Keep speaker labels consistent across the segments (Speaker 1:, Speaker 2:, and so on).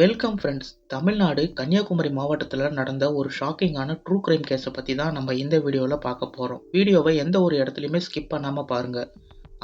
Speaker 1: Welcome friends Tamil Nadu Kanyakumari மாவட்டத்தில் நடந்த ஒரு ஷாக்கிங்கான ட்ரூ கிரைம் கேஸை பற்றி தான் நம்ம இந்த வீடியோவில் பார்க்க போகிறோம் வீடியோவை எந்த ஒரு இடத்துலையுமே ஸ்கிப் பண்ணாமல் பாருங்கள்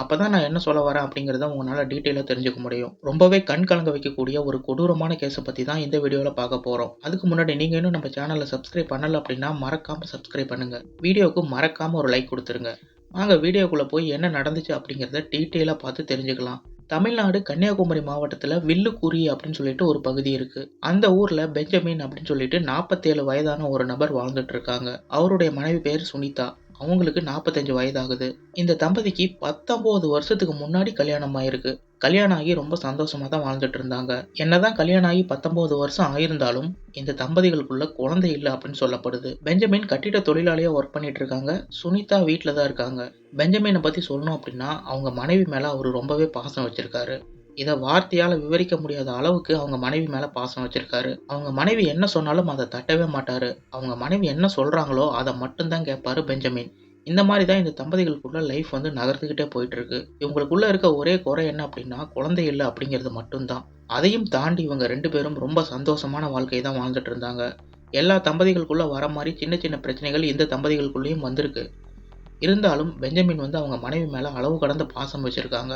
Speaker 1: அப்போ தான் நான் என்ன சொல்ல வரேன் அப்படிங்கிறத உங்களால் டீட்டெயிலாக தெரிஞ்சுக்க முடியும். ரொம்பவே கண் கலங்க வைக்கக்கூடிய ஒரு கொடூரமான கேஸை பற்றி தான் இந்த வீடியோவில் பார்க்க போகிறோம் அதுக்கு முன்னாடி நீங்கள் இன்னும் நம்ம சேனலை சப்ஸ்கிரைப் பண்ணலை அப்படின்னா மறக்காமல் சப்ஸ்கிரைப் பண்ணுங்கள் வீடியோவுக்கு மறக்காமல் ஒரு லைக் கொடுத்துருங்க. வாங்க வீடியோக்குள்ளே போய் என்ன நடந்துச்சு அப்படிங்கிறத டீட்டெயிலாக பார்த்து தெரிஞ்சுக்கலாம். தமிழ்நாடு கன்னியாகுமரி மாவட்டத்தில் வில்லுக்குறி அப்படின்னு சொல்லிட்டு ஒரு பகுதி இருக்கு. அந்த ஊர்ல பெஞ்சமின் அப்படின்னு சொல்லிட்டு நாற்பத்தேழு வயதான ஒரு நபர் வாழ்ந்துட்டு இருக்காங்க. அவருடைய மனைவி பேர் சுனிதா. அவங்களுக்கு நாற்பத்தஞ்சு வயதாகுது. இந்த தம்பதிக்கு பத்தொம்போது வருஷத்துக்கு முன்னாடி கல்யாணம் ஆயிருக்கு. கல்யாணம் ஆகி ரொம்ப சந்தோஷமாக தான் வாழ்ந்துட்டு இருந்தாங்க என்னதான் கல்யாணம் ஆகி பத்தொன்பது வருஷம் ஆயிருந்தாலும் இந்த தம்பதிகளுக்குள்ள குழந்தை இல்லை அப்படின்னு சொல்லப்படுது. பெஞ்சமின் கட்டிட தொழிலாளியாக ஒர்க் பண்ணிட்டு இருக்காங்க சுனிதா வீட்டில் தான் இருக்காங்க. பெஞ்சமினை பற்றி சொல்லணும் அப்படின்னா அவங்க மனைவி மேலே அவர் ரொம்பவே பாசம் வச்சிருக்காரு. இதை வார்த்தையால் விவரிக்க முடியாத அளவுக்கு அவங்க மனைவி மேலே பாசம் வச்சிருக்காரு. அவங்க மனைவி என்ன சொன்னாலும் அதை தட்டவே மாட்டாரு. அவங்க மனைவி என்ன சொல்கிறாங்களோ அதை மட்டும்தான் கேட்பாரு பெஞ்சமின். இந்த மாதிரி தான் இந்த தம்பதிகளுக்குள்ள லைஃப் வந்து நகர்த்துக்கிட்டே போயிட்டு இருக்கு இவங்களுக்குள்ள இருக்க ஒரே குறை என்ன அப்படின்னா குழந்தை இல்லை அப்படிங்கிறது மட்டும்தான். அதையும் தாண்டி இவங்க ரெண்டு பேரும் ரொம்ப சந்தோஷமான வாழ்க்கையை தான் வாழ்ந்துட்டு இருந்தாங்க. எல்லா தம்பதிகளுக்குள்ள வர மாதிரி சின்ன சின்ன பிரச்சனைகள் இந்த தம்பதிகளுக்குள்ளேயும் வந்திருக்கு. இருந்தாலும் பெஞ்சமின் வந்து அவங்க மனைவி மேலே அளவு கடந்த பாசம் வச்சுருக்காங்க.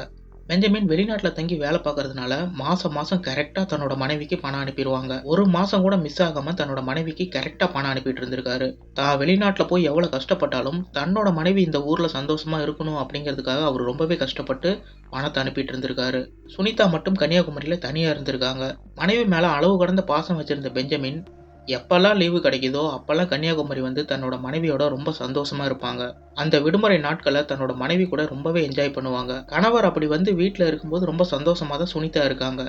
Speaker 1: பெஞ்சமின் வெளிநாட்டில் தங்கி வேலை பார்க்கறதுனால மாதம் மாதம் கரெக்டாக தன்னோட மனைவிக்கு பணம் அனுப்பிடுவாங்க. ஒரு மாதம் கூட மிஸ் ஆகாமல் தன்னோட மனைவிக்கு கரெக்டாக பணம் அனுப்பிட்டு இருந்திருக்காரு. தான் வெளிநாட்டில் போய் எவ்வளோ கஷ்டப்பட்டாலும் தன்னோட மனைவி இந்த ஊரில் சந்தோஷமாக இருக்கணும் அப்படிங்கிறதுக்காக அவர் ரொம்பவே கஷ்டப்பட்டு பணத்தை அனுப்பிட்டு இருந்திருக்காரு. சுனிதா மட்டும் கன்னியாகுமரியில் தனியாக இருந்திருக்காங்க. மனைவி மேலே அளவு கடந்த பாசம் வச்சிருந்த பெஞ்சமின் எப்போல்லாம் லீவு கிடைக்குதோ அப்போல்லாம் கன்னியாகுமரி வந்து தன்னோட மனைவியோட ரொம்ப சந்தோஷமாக இருப்பாங்க. அந்த விடுமுறை நாட்களை தன்னோட மனைவி கூட ரொம்பவே என்ஜாய் பண்ணுவாங்க. கணவர் அப்படி வந்து வீட்டில் இருக்கும்போது ரொம்ப சந்தோஷமாக தான் சுனிதா இருக்காங்க.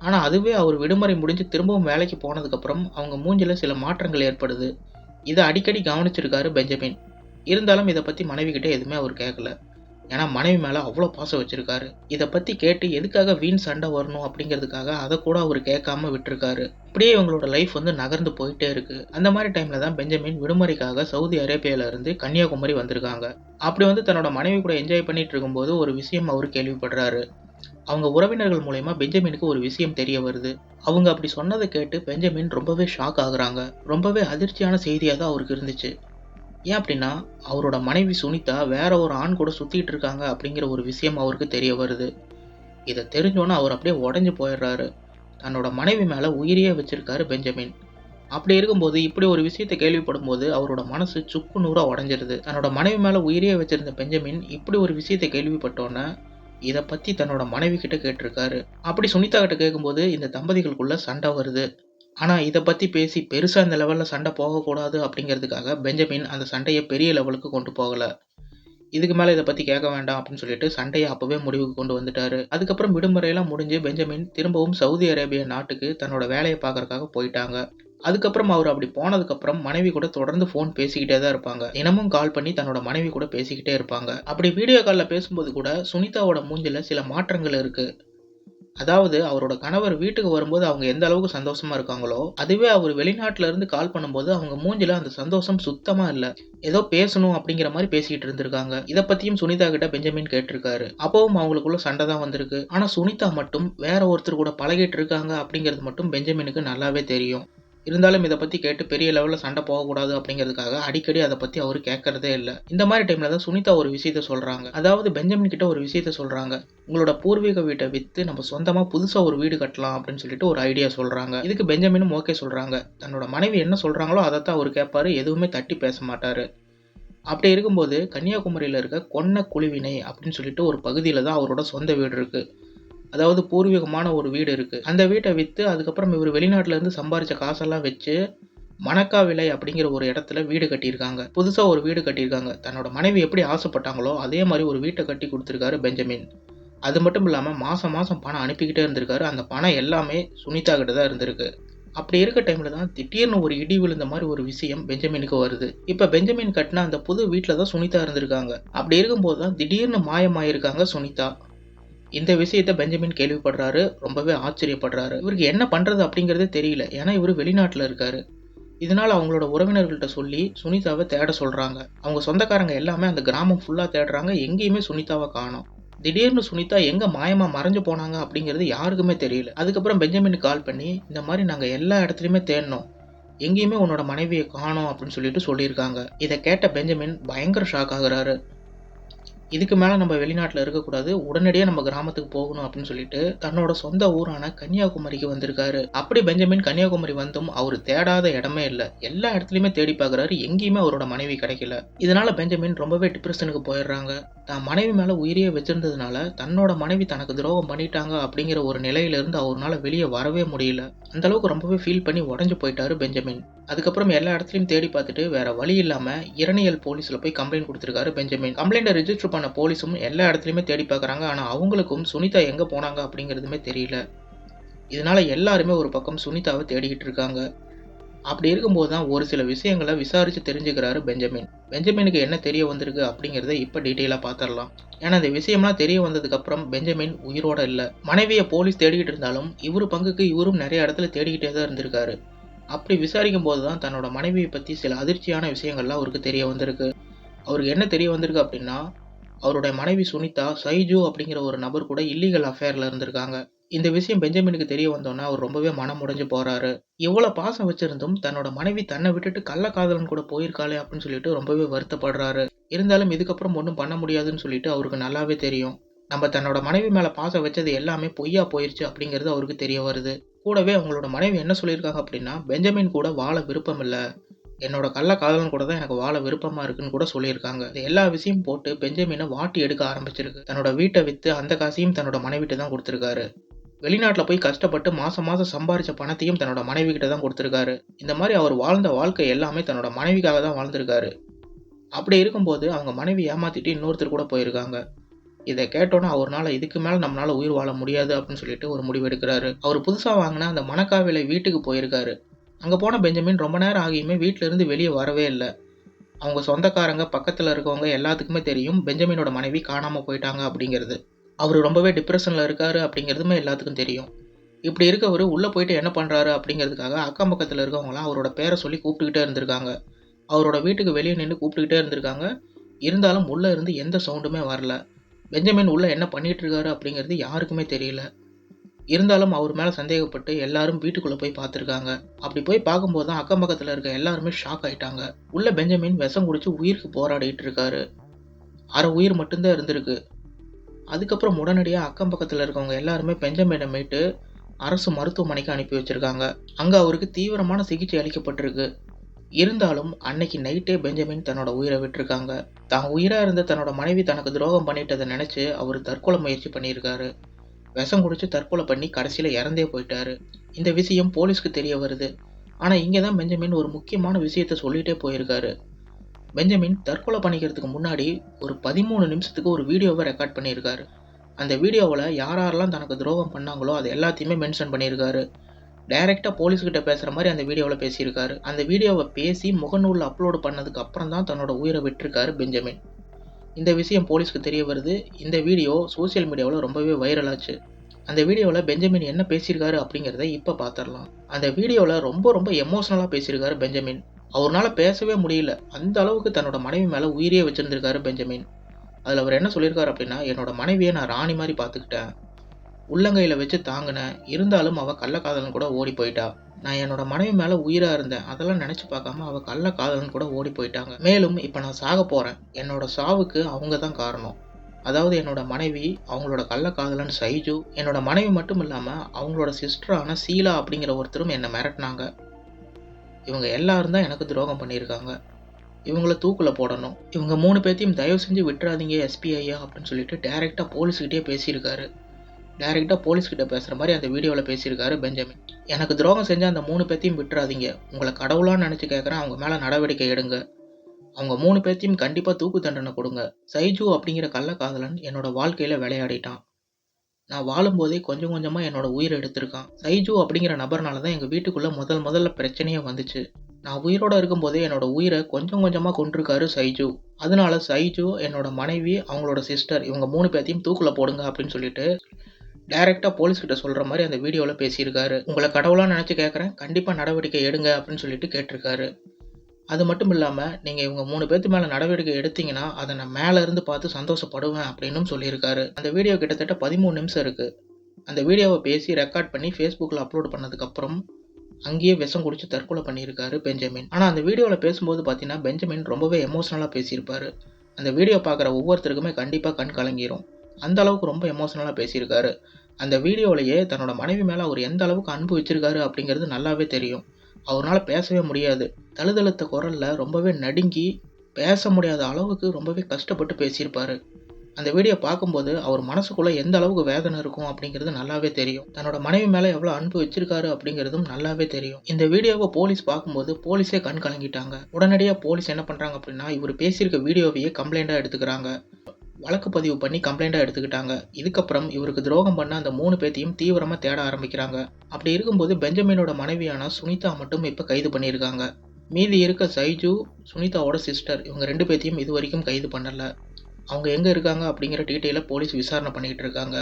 Speaker 1: ஆனால் அதுவே அவர் விடுமுறை முடிஞ்சு திரும்பவும் வேலைக்கு போனதுக்கப்புறம் அவங்க மூஞ்சில் சில மாற்றங்கள் ஏற்படுது. இதை அடிக்கடி கவனிச்சிருக்காரு பெஞ்சமின். இருந்தாலும் இதை பற்றி மனைவி கிட்டே எதுவுமே அவர் கேட்கல ஏன்னா மனைவி மேலே அவ்வளோ பாசம் வச்சுருக்காரு. இதை பற்றி கேட்டு எதுக்காக வீண் சண்டை வரணும் அப்படிங்கிறதுக்காக அதை கூட அவர் கேட்காம விட்டுருக்காரு. இப்படியே இவங்களோட லைஃப் வந்து நகர்ந்து போயிட்டே இருக்கு. அந்த மாதிரி டைம்ல தான் பெஞ்சமின் விடுமுறைக்காக சவுதி அரேபியால இருந்து கன்னியாகுமரி வந்திருக்காங்க. அப்படி வந்து தன்னோட மனைவி கூட என்ஜாய் பண்ணிட்டு இருக்கும்போது ஒரு விஷயம் அவர் கேள்விப்படுறாரு. அவங்க உறவினர்கள் மூலயமா பெஞ்சமினுக்கு ஒரு விஷயம் தெரிய வருது. அவங்க அப்படி சொன்னதை கேட்டு பெஞ்சமின் ரொம்பவே ஷாக் ஆகுறாங்க. ரொம்பவே அதிர்ச்சியான செய்தியாக தான் அவருக்கு இருந்துச்சு. ஏன் அப்படின்னா அவரோட மனைவி சுனிதா வேற ஒரு ஆண் கூட சுற்றிட்டு இருக்காங்க அப்படிங்கிற ஒரு விஷயம் அவருக்கு தெரிய வருது. இதை தெரிஞ்சோன்னே அவர் அப்படியே உடஞ்சி போயிடுறாரு. தன்னோட மனைவி மேலே உயிரியே வச்சிருக்காரு பெஞ்சமின். அப்படி இருக்கும்போது இப்படி ஒரு விஷயத்தை கேள்விப்படும் போது அவரோட மனசு சுக்கு நூறாக உடஞ்சிருது. தன்னோட மனைவி மேலே உயிரியே வச்சிருந்த பெஞ்சமின் இப்படி ஒரு விஷயத்தை கேள்விப்பட்டோன்னே இதை பற்றி தன்னோட மனைவி கிட்ட கேட்டிருக்காரு. அப்படி சுனிதா கிட்ட கேட்கும்போது இந்த தம்பதிகளுக்குள்ள சண்டை வருது. ஆனால் இதை பற்றி பேசி பெருசாக இந்த லெவலில் சண்டை போகக்கூடாது அப்படிங்கிறதுக்காக பெஞ்சமின் அந்த சண்டையை பெரிய லெவலுக்கு கொண்டு போகலை. இதுக்கு மேலே இதை பற்றி கேட்க வேண்டாம் அப்படின்னு சொல்லிட்டு சண்டையை அப்போவே முடிவுக்கு கொண்டு வந்துட்டாரு. அதுக்கப்புறம் விடுமுறையெல்லாம் முடிஞ்சு பெஞ்சமின் திரும்பவும் சவுதி அரேபியா நாட்டுக்கு தன்னோட வேலையை பார்க்கறதுக்காக போயிட்டாங்க. அதுக்கப்புறம் அவர் அப்படி போனதுக்கப்புறம் மனைவி கூட தொடர்ந்து ஃபோன் பேசிக்கிட்டே தான் இருப்பாங்க. தினமும் கால் பண்ணி தன்னோட மனைவி கூட பேசிக்கிட்டே இருப்பாங்க. அப்படி வீடியோ காலில் பேசும்போது கூட சுனிதாவோட மூஞ்சில் சில மாற்றங்கள் இருக்குது அதாவது அவரோட கணவர் வீட்டுக்கு வரும்போது அவங்க எந்த அளவுக்கு சந்தோஷமா இருக்காங்களோ அதுவே அவர் வெளிநாட்டுல இருந்து கால் பண்ணும்போது அவங்க மூஞ்சில அந்த சந்தோஷம் சுத்தமா இல்ல. ஏதோ பேசணும் அப்படிங்கிற மாதிரி பேசிக்கிட்டு இருந்திருக்காங்க. இதை பத்தியும் சுனிதா கிட்ட பெஞ்சமின் கேட்டிருக்காரு. அப்பவும் அவங்களுக்குள்ள சண்டை தான் வந்திருக்கு. ஆனா சுனிதா மட்டும் வேற ஒருத்தர் கூட பழகிட்டு இருக்காங்க அப்படிங்கிறது மட்டும் பெஞ்சமினுக்கு நல்லாவே தெரியும். இருந்தாலும் இதை பற்றி கேட்டு பெரிய லெவலில் சண்டை போகக்கூடாது அப்படிங்கிறதுக்காக அடிக்கடி அதை பற்றி அவர் கேட்கறதே இல்லை. இந்த மாதிரி டைமில் தான் சுனிதா ஒரு விஷயத்த சொல்கிறாங்க அதாவது பெஞ்சமின் கிட்ட ஒரு விஷயத்த சொல்கிறாங்க உங்களோட பூர்வீக வீட்டை விற்று நம்ம சொந்தமாக புதுசாக ஒரு வீடு கட்டலாம் அப்படின்னு சொல்லிட்டு ஒரு ஐடியா சொல்கிறாங்க இதுக்கு பெஞ்சமினும் ஓகே சொல்கிறாங்க தன்னோட மனைவி என்ன சொல்கிறாங்களோ அதை தான் அவர் கேட்பாரு எதுவுமே தட்டி பேச மாட்டார். அப்படி இருக்கும்போது கன்னியாகுமரியில் இருக்க கொன்ன குழுவினை அப்படின்னு சொல்லிட்டு ஒரு பகுதியில் தான் அவரோட சொந்த வீடு இருக்குது அதாவது பூர்வீகமான ஒரு வீடு இருக்குது அந்த வீட்டை விற்று அதுக்கப்புறம் இவர் வெளிநாட்டிலேருந்து சம்பாரித்த காசெல்லாம் வச்சு மணக்காவிலை அப்படிங்கிற ஒரு இடத்துல வீடு கட்டியிருக்காங்க. புதுசாக ஒரு வீடு கட்டியிருக்காங்க. தன்னோட மனைவி எப்படி ஆசைப்பட்டாங்களோ அதே மாதிரி ஒரு வீட்டை கட்டி கொடுத்துருக்காரு பெஞ்சமின். அது மட்டும் இல்லாமல் மாதம் மாதம் பணம் அனுப்பிக்கிட்டே இருந்திருக்காரு. அந்த பணம் எல்லாமே சுனிதா கிட்ட தான் இருந்திருக்கு. அப்படி இருக்க டைமில் தான் திடீர்னு ஒரு இடி விழுந்த மாதிரி ஒரு விஷயம் பெஞ்சமினுக்கு வருது. இப்போ பெஞ்சமின் கட்டின அந்த புது வீட்டில் தான் சுனிதா இருந்திருக்காங்க. அப்படி இருக்கும்போது தான் திடீர்னு மாயமாயிருக்காங்க சுனிதா. இந்த விஷயத்த பெஞ்சமின் கேள்விப்படுறாரு ரொம்பவே ஆச்சரியப்படுறாரு. இவருக்கு என்ன பண்றது அப்படிங்கிறதே தெரியல. ஏன்னா இவர் வெளிநாட்டில் இருக்காரு. இதனால் அவங்களோட உறவினர்கள்ட்ட சொல்லி சுனிதாவை தேட சொல்கிறாங்க அவங்க சொந்தக்காரங்க எல்லாமே அந்த கிராமம் ஃபுல்லாக தேடுறாங்க. எங்கேயுமே சுனிதாவை காணோம். திடீர்னு சுனிதா எங்கே மாயமாக மறைஞ்சு போனாங்க அப்படிங்கிறது யாருக்குமே தெரியல. அதுக்கப்புறம் பெஞ்சமினுக்கு கால் பண்ணி இந்த மாதிரி நாங்கள் எல்லா இடத்துலையுமே தேடினோம். எங்கேயுமே உன்னோட மனைவியை காணோம் அப்படின்னு சொல்லிட்டு சொல்லியிருக்காங்க. இதை கேட்ட பெஞ்சமின் பயங்கர ஷாக் ஆகுறாரு. இதுக்கு மேலே நம்ம வெளிநாட்டில் இருக்கக்கூடாது. உடனடியாக நம்ம கிராமத்துக்கு போகணும் அப்படின்னு சொல்லிட்டு தன்னோட சொந்த ஊரான கன்னியாகுமரிக்கு வந்திருக்காரு. அப்படி பெஞ்சமின் கன்னியாகுமரி வந்தும் அவர் தேடாத இடமே இல்லை. எல்லா இடத்துலையுமே தேடி பார்க்குறாரு எங்கேயுமே அவரோட மனைவி கிடைக்கல. இதனால பெஞ்சமின் ரொம்பவே டிப்ரெஷனுக்கு போயிடுறாங்க. தான் மனைவி மேலே உயிரியே வச்சிருந்ததுனால தன்னோட மனைவி தனக்கு துரோகம் பண்ணிட்டாங்க அப்படிங்கிற ஒரு நிலையிலிருந்து அவரால் வெளியே வரவே முடியல. அந்த அளவுக்கு ரொம்பவே ஃபீல் பண்ணி உடஞ்சு போயிட்டாரு பெஞ்சமின். அதுக்கப்புறம் எல்லா இடத்துலையும் தேடி பார்த்துட்டு வேற வழி இல்லாமல் இரணியல் போலீஸில் போய் கம்ப்ளைண்ட் கொடுத்துருக்காரு பெஞ்சமின். கம்ப்ளைண்ட்டை ரிஜிஸ்டர் பண்ண போலீஸும் எல்லா இடத்துலையுமே தேடி பார்க்குறாங்க. ஆனால் அவங்களுக்கும் சுனிதா எங்கே போனாங்க அப்படிங்கிறதுமே தெரியல. இதனால் எல்லாருமே ஒரு பக்கம் சுனிதாவை தேடிக்கிட்டு இருக்காங்க. அப்படி இருக்கும்போது தான் ஒரு சில விஷயங்களை விசாரித்து தெரிஞ்சுக்கிறாரு பெஞ்சமின். பெஞ்சமினுக்கு என்ன தெரிய வந்திருக்கு அப்படிங்கிறத இப்போ டீட்டெயிலாக பார்த்துடலாம் ஏன்னா இந்த விஷயம்லாம் தெரிய வந்ததுக்கப்புறம் பெஞ்சமின் உயிரோட இல்லை. மனைவியை போலீஸ் தேடிக்கிட்டு இருந்தாலும் இவர் பங்குக்கு இவரும் நிறைய இடத்துல தேடிக்கிட்டே தான் இருந்திருக்காரு. அப்படி விசாரிக்கும் போது தான் தன்னோட மனைவியை பற்றி சில அதிர்ச்சியான விஷயங்கள்லாம் அவருக்கு தெரிய வந்திருக்கு. அவருக்கு என்ன தெரிய வந்திருக்கு அப்படின்னா அவருடைய மனைவி சுனிதா சைஜு அப்படிங்கிற ஒரு நபர் கூட இல்லீகல் அஃபேரில் இருந்திருக்காங்க. இந்த விஷயம் பெஞ்சமினுக்கு தெரிய வந்தோன்னே அவர் ரொம்பவே மனம் உடைஞ்சு போறாரு. எவ்வளோ பாசம் வச்சிருந்தும் தன்னோட மனைவி தன்னை விட்டுட்டு கள்ளக்காதலன் கூட போயிருக்காளே அப்படின்னு சொல்லிட்டு ரொம்பவே வருத்தப்படுறாரு. இருந்தாலும் இதுக்கப்புறம் ஒன்றும் பண்ண முடியாதுன்னு சொல்லிட்டு அவருக்கு நல்லாவே தெரியும். நம்ம தன்னோட மனைவி மேலே பாசம் வச்சது எல்லாமே பொய்யா போயிருச்சு அப்படிங்கிறது அவருக்கு தெரிய வருது. கூடவே அவங்களோட மனைவி என்ன சொல்லியிருக்காங்க அப்படின்னா பெஞ்சமின் கூட வாழ விருப்பம் இல்லை என்னோட கள்ள காதலன் கூட தான் எனக்கு வாழ விருப்பமா இருக்குன்னு கூட சொல்லியிருக்காங்க. இது எல்லா விஷயம் போட்டு பெஞ்சமினை வாட்டி எடுக்க ஆரம்பிச்சிருக்கு. தன்னோட வீட்டை விற்று அந்த காசையும் தன்னோட மனைவிட்டு தான் கொடுத்துருக்காரு. வெளிநாட்டில் போய் கஷ்டப்பட்டு மாதம் மாதம் சம்பாரித்த பணத்தையும் தன்னோட மனைவி கிட்ட தான் கொடுத்துருக்காரு. இந்த மாதிரி அவர் வாழ்ந்த வாழ்க்கை எல்லாமே தன்னோட மனைவிக்காக தான் வாழ்ந்திருக்காரு. அப்படி இருக்கும்போது அவங்க மனைவி ஏமாத்திட்டு இன்னொருத்தர் கூட போயிருக்காங்க. இதை கேட்டோன்னா அவர்னால இதுக்கு மேலே நம்மளால் உயிர் வாழ முடியாது அப்படின்னு சொல்லிட்டு ஒரு முடிவு எடுக்கிறாரு. அவர் புதுசாக வாங்கின அந்த மணக்காவிலை வீட்டுக்கு போயிருக்காரு. அங்கே போன பெஞ்சமின் ரொம்ப நேரம் ஆகியுமே வீட்டிலேருந்து வெளியே வரவே இல்லை. அவங்க சொந்தக்காரங்க பக்கத்தில் இருக்கவங்க எல்லாத்துக்குமே தெரியும் பெஞ்சமினோட மனைவி காணாமல் போயிட்டாங்க அப்படிங்கிறது. அவர் ரொம்பவே டிப்ரெஷனில் இருக்காரு அப்படிங்கிறதுமே எல்லாத்துக்கும் தெரியும். இப்படி இருக்கவர் உள்ளே போயிட்டு என்ன பண்ணுறாரு அப்படிங்கிறதுக்காக அக்கம் பக்கத்தில் இருக்கவங்களாம் அவரோட பேரை சொல்லி கூப்பிட்டுக்கிட்டே இருந்திருக்காங்க. அவரோட வீட்டுக்கு வெளியே நின்று கூப்பிட்டுக்கிட்டே இருந்திருக்காங்க. இருந்தாலும் உள்ளே இருந்து எந்த சவுண்டுமே வரல. பெஞ்சமின் உள்ளே என்ன பண்ணிட்டு இருக்காரு அப்படிங்கிறது யாருக்குமே தெரியல. இருந்தாலும் அவர் மேலே சந்தேகப்பட்டு எல்லாரும் வீட்டுக்குள்ளே போய் பார்த்துருக்காங்க. அப்படி போய் பார்க்கும்போது தான் அக்கம் பக்கத்தில் இருக்க எல்லாருமே ஷாக் ஆயிட்டாங்க. உள்ள பெஞ்சமின் விஷம் குடிச்சு உயிருக்கு போராடிட்டு இருக்காரு அரை உயிர் மட்டும்தான் இருந்திருக்கு. அதுக்கப்புறம் உடனடியாக அக்கம் பக்கத்தில் இருக்கவங்க எல்லாருமே பெஞ்சமினை மீட்டு அரசு மருத்துவமனைக்கு அனுப்பி வச்சிருக்காங்க. அங்கே அவருக்கு தீவிரமான சிகிச்சை அளிக்கப்பட்டிருக்கு. இருந்தாலும் அன்னைக்கு நைட்டே பெஞ்சமின் தன்னோட உயிரை விட்டுருக்காங்க. தான் உயிராக இருந்த தன்னோட மனைவி தனக்கு துரோகம் பண்ணிட்டதை நினச்சி அவர் தற்கொலை முயற்சி பண்ணியிருக்காரு. விஷம் குடிச்சு தற்கொலை பண்ணி கடைசியில் இறந்தே போயிட்டாரு. இந்த விஷயம் போலீஸ்க்கு தெரிய வருது. ஆனால் இங்கே தான் பெஞ்சமின் ஒரு முக்கியமான விஷயத்த சொல்லிட்டே போயிருக்காரு. பெஞ்சமின் தற்கொலை பண்ணிக்கிறதுக்கு முன்னாடி ஒரு பதிமூணு நிமிஷத்துக்கு ஒரு வீடியோவை ரெக்கார்ட் பண்ணியிருக்காரு. அந்த வீடியோவில் யார் யாரெல்லாம் தனக்கு துரோகம் பண்ணாங்களோ அது எல்லாத்தையுமே மென்ஷன் பண்ணியிருக்காரு. டைரெக்டாக போலீஸ்கிட்ட பேசுகிற மாதிரி அந்த வீடியோவில் பேசியிருக்காரு. அந்த வீடியோவை பேசி முகநூலில் அப்லோடு பண்ணதுக்கு அப்புறம் தான் தன்னோட உயிரை விட்டிருக்காரு பெஞ்சமின். இந்த விஷயம் போலீஸ்க்கு தெரிய வருது. இந்த வீடியோ சோசியல் மீடியாவில் ரொம்பவே வைரல் ஆச்சு. அந்த வீடியோவில் பெஞ்சமின் என்ன பேசியிருக்காரு அப்படிங்கிறத இப்போ பார்த்துடலாம் அந்த வீடியோவில் ரொம்ப ரொம்ப எமோஷ்னலாக பேசியிருக்காரு பெஞ்சமின். அவரால் பேசவே முடியல. அந்த அளவுக்கு தன்னோட மனைவி மேலே உயிரியே வச்சுருந்துருக்காரு பெஞ்சமின். அதில் அவர் என்ன சொல்லியிருக்காரு அப்படின்னா என்னோட மனைவியை நான் ராணி மாதிரி பார்த்துக்கிட்டேன் உள்ளங்கையில் வச்சு தாங்கினேன் இருந்தாலும் அவள் கள்ளக்காதலன் கூட ஓடி போயிட்டா. நான் என்னோட மனைவி மேலே உயிராக இருந்தேன். அதெல்லாம் நினச்சி பார்க்காம அவள் கள்ளக்காதலன் கூட ஓடி போயிட்டாங்க. மேலும் இப்போ நான் சாக போகிறேன் என்னோட சாவுக்கு அவங்க தான் காரணம். அதாவது என்னோட மனைவி அவங்களோட கள்ளக்காதலன் சைஜு என்னோட மனைவி மட்டும் இல்லாமல் அவங்களோட சிஸ்டரான சீலா அப்படிங்கிற ஒருத்தரும் என்னை மிரட்டினாங்க. இவங்க எல்லாரும் தான் எனக்கு துரோகம் பண்ணியிருக்காங்க. இவங்கள தூக்கில் போடணும். இவங்க மூணு பேர்த்தையும் தயவு செஞ்சு விட்டுறாதீங்க எஸ்பிஐயா அப்படின்னு சொல்லிட்டு டேரெக்டாக போலீஸ்கிட்டே பேசியிருக்காரு. டேரெக்டாக போலீஸ்கிட்ட பேசுகிற மாதிரி அந்த வீடியோவில் பேசியிருக்காரு பெஞ்சமின். எனக்கு துரோகம் செஞ்ச அந்த மூணு பேர்த்தையும் விட்டுறாதீங்க. உங்களை கடவுளான்னு நினச்சி கேட்குறேன் அவங்க மேலே நடவடிக்கை எடுங்க. அவங்க மூணு பேர்த்தையும் கண்டிப்பாக தூக்கு தண்டனை கொடுங்க. சைஜு அப்படிங்கிற கள்ளக்காதலன் என்னோட வாழ்க்கையில் விளையாடிட்டான். நான் வாழும்போதே கொஞ்சம் கொஞ்சமாக என்னோட உயிரை எடுத்திருக்கான். சைஜு அப்படிங்கிற நபர்னால தான் எங்கள் வீட்டுக்குள்ளே முதல் முதல்ல பிரச்சனையே வந்துச்சு. நான் உயிரோட இருக்கும்போதே என்னோட உயிரை கொஞ்சம் கொஞ்சமாக கொண்டிருக்காரு சைஜு. அதனால சைஜு என்னோட மனைவி அவங்களோட சிஸ்டர் இவங்க மூணு பேர்த்தையும் தூக்கில் போடுங்க அப்படின்னு சொல்லிட்டு டைரெக்டாக போலீஸ்கிட்ட சொல்கிற மாதிரி அந்த வீடியோவில் பேசியிருக்காரு. உங்களை கடவுளாக நினச்சி கேட்குறேன் கண்டிப்பாக நடவடிக்கை எடுங்க அப்படின்னு சொல்லிட்டு கேட்டிருக்காரு. அது மட்டும் இல்லாமல் நீங்கள் இவங்க மூணு பேர்த்து மேலே நடவடிக்கை எடுத்தீங்கன்னா அதை நான் மேலே இருந்து பார்த்து சந்தோஷப்படுவேன் அப்படின்னும் சொல்லியிருக்காரு. அந்த வீடியோ கிட்டத்தட்ட பதிமூணு நிமிஷம் இருக்குது அந்த வீடியோவை பேசி ரெக்கார்ட் பண்ணி ஃபேஸ்புக்கில் அப்லோட் பண்ணதுக்கப்புறம் அங்கேயே விஷம் குடிச்சு தற்கொலை பண்ணியிருக்காரு பெஞ்சமின். ஆனால் அந்த வீடியோவில் பேசும்போது பார்த்தீங்கன்னா பெஞ்சமின் ரொம்பவே எமோஷனலாக பேசியிருப்பாரு. அந்த வீடியோ பார்க்குற ஒவ்வொருத்தருக்குமே கண்டிப்பாக கண் கலங்கிரும். அந்த அளவுக்கு ரொம்ப எமோஷனலாக பேசியிருக்காரு. அந்த வீடியோவிலேயே தன்னோட மனைவி மேலே அவர் எந்த அளவுக்கு அன்பு வச்சிருக்காரு அப்படிங்கிறது நல்லாவே தெரியும். அவரால் பேசவே முடியாது. தழுதழுத்த குரலில் ரொம்பவே நடுங்கி பேச முடியாத அளவுக்கு ரொம்பவே கஷ்டப்பட்டு பேசியிருப்பார். அந்த வீடியோ பார்க்கும்போது அவர் மனசுக்குள்ளே எந்த அளவுக்கு வேதனை இருக்கும் அப்படிங்கிறது நல்லாவே தெரியும். தன்னோட மனைவி மேலே எவ்வளோ அன்பு வச்சிருக்காரு அப்படிங்கிறதும் நல்லாவே தெரியும். இந்த வீடியோவை போலீஸ் பார்க்கும்போது போலீஸே கண் கலங்கிட்டாங்க உடனடியாக போலீஸ் என்ன பண்ணுறாங்க அப்படின்னா இவர் பேசியிருக்க வீடியோவையே கம்ப்ளைண்ட்டாக எடுத்துக்கிறாங்க. வழக்கு பதிவு பண்ணி கம்ப்ளைண்ட்டாக எடுத்துக்கிட்டாங்க. இதுக்கப்புறம் இவருக்கு துரோகம் பண்ண அந்த மூணு பேத்தையும் தீவிரமாக தேட ஆரம்பிக்கிறாங்க. அப்படி இருக்கும்போது பெஞ்சமினோட மனைவியான சுனிதா மட்டும் இப்போ கைது பண்ணியிருக்காங்க. மீதி இருக்க சைஜு சுனிதாவோட சிஸ்டர் இவங்க ரெண்டு பேத்தையும் இது வரைக்கும் கைது பண்ணலை. அவங்க எங்கே இருக்காங்க அப்படிங்கிற டீட்டெயிலை போலீஸ் விசாரணை பண்ணிக்கிட்டு இருக்காங்க.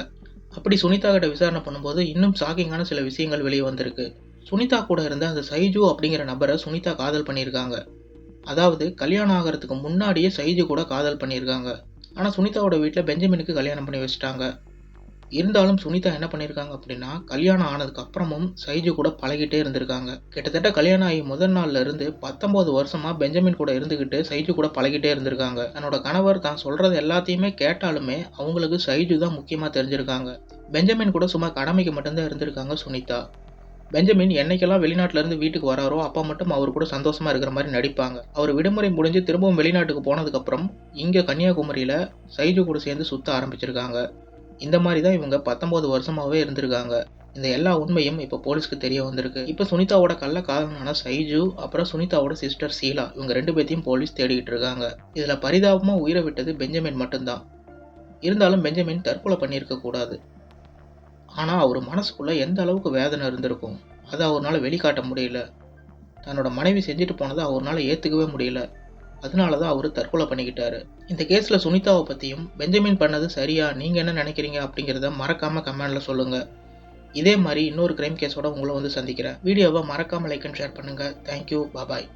Speaker 1: அப்படி சுனிதா கிட்ட விசாரணை பண்ணும்போது இன்னும் ஷாக்கிங்கான சில விஷயங்கள் வெளியே வந்திருக்கு. சுனிதா கூட இருந்த அந்த சைஜு அப்படிங்கிற நபரை சுனிதா காதல் பண்ணியிருக்காங்க. அதாவது கல்யாணம் ஆகிறதுக்கு முன்னாடியே சைஜு கூட காதல் பண்ணியிருக்காங்க. ஆனால் சுனிதாவோட வீட்டில் பெஞ்சமினுக்கு கல்யாணம் பண்ணி வச்சுட்டாங்க. இருந்தாலும் சுனிதா என்ன பண்ணியிருக்காங்க அப்படின்னா கல்யாணம் ஆனதுக்கு அப்புறமும் சைஜு கூட பழகிட்டே இருந்திருக்காங்க. கிட்டத்தட்ட கல்யாணம் ஆகி முதல் நாள்ல இருந்து பத்தொன்பது வருஷமா பெஞ்சமின் கூட இருந்துகிட்டு சைஜு கூட பழகிட்டே இருந்திருக்காங்க. தன்னோட கணவர் தான் சொல்றது எல்லாத்தையுமே கேட்டாலுமே அவங்களுக்கு சைஜு தான் முக்கியமா தெரிஞ்சிருக்காங்க. பெஞ்சமின் கூட சும்மா கடமைக்கு மட்டும்தான் இருந்திருக்காங்க சுனிதா. பெஞ்சமின் என்னைக்கெல்லாம் வெளிநாட்டிலேருந்து வீட்டுக்கு வராரோ அப்போ மட்டும் அவர் கூட சந்தோஷமாக இருக்கிற மாதிரி நடிப்பாங்க. அவர் விடுமுறை முடிஞ்சு திரும்பவும் வெளிநாட்டுக்கு போனதுக்கப்புறம் இங்கே கன்னியாகுமரியில் சைஜு கூட சேர்ந்து சுத்த ஆரம்பிச்சிருக்காங்க. இந்த மாதிரி தான் இவங்க பத்தொம்போது வருஷமாகவே இருந்திருக்காங்க. இந்த எல்லா உண்மையும் இப்போ போலீஸ்க்கு தெரிய வந்திருக்கு. இப்போ சுனிதாவோட கள்ள காதலனான சைஜு அப்புறம் சுனிதாவோட சிஸ்டர் சீலா இவங்க ரெண்டு பேர்த்தையும் போலீஸ் தேடிக்கிட்டு இருக்காங்க. இதில் பரிதாபமாக உயிரை விட்டது பெஞ்சமின் மட்டும்தான். இருந்தாலும் பெஞ்சமின் தற்கொலை பண்ணியிருக்க கூடாது ஆனால் அவர் மனசுக்குள்ளே எந்த அளவுக்கு வேதனை இருந்திருக்கும் அதை அவரால் வெளிக்காட்ட முடியல. தன்னோட மனைவி செஞ்சுட்டு போனதை அவரால் ஏற்றுக்கவே முடியல. அதனால தான் அவர் தற்கொலை பண்ணிக்கிட்டாரு. இந்த கேஸில் சுனிதாவை பற்றியும் பெஞ்சமின் பண்ணது சரியா நீங்கள் என்ன நினைக்கிறீங்க அப்படிங்கிறத மறக்காமல் கமெண்டில் சொல்லுங்கள் இதே மாதிரி இன்னொரு கிரைம் கேஸோட உங்களை வந்து சந்திக்கிறேன். வீடியோவை மறக்காமல் லைக் அண்ட் ஷேர் பண்ணுங்கள் தேங்க்யூ பாபாய்